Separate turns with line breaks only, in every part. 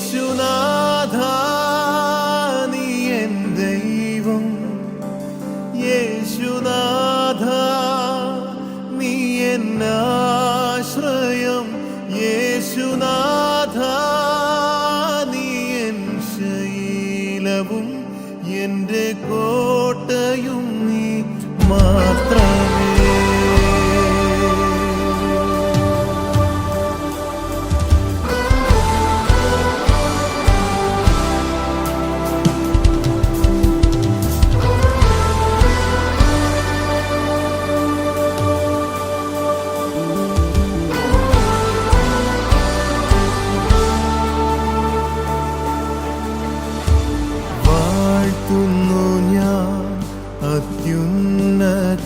യേശുനാഥ നീ എൻ ദൈവം. യേശുനാഥ നീ എന്നാശ്രയം യേശുനാഥ നീ എൻ ശൈലവും. എന്റെ കോട്ടയും നീ മാത്രമേ വാഴ്ത്തുന്നു ഞാൻ അത്യുന്നതനെ.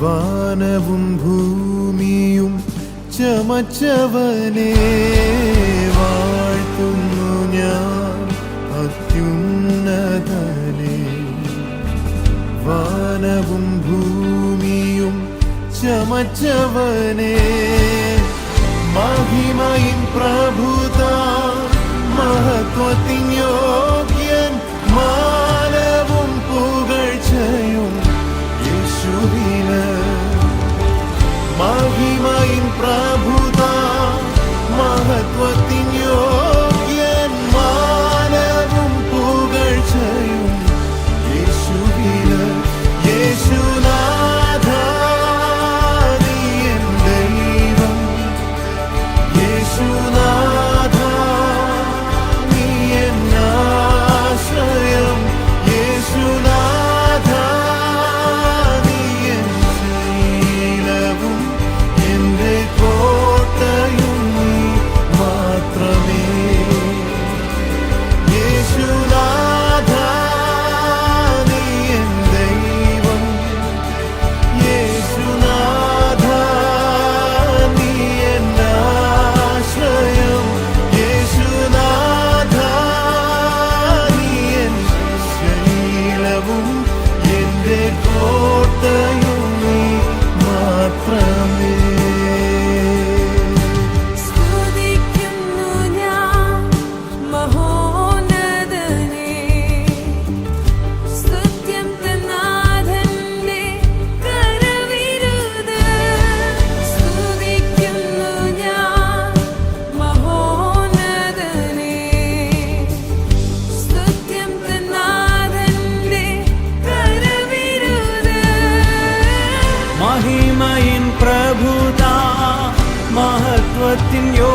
വാനവും ഭൂമിയും ചമച്ചവനെ വാഴ്ത്തുന്നു ഞാൻ അത്യുന്നതനെ. വാനവും ഭൂമിയും ചമച്ചവനെ
ஞானத்தின் யோ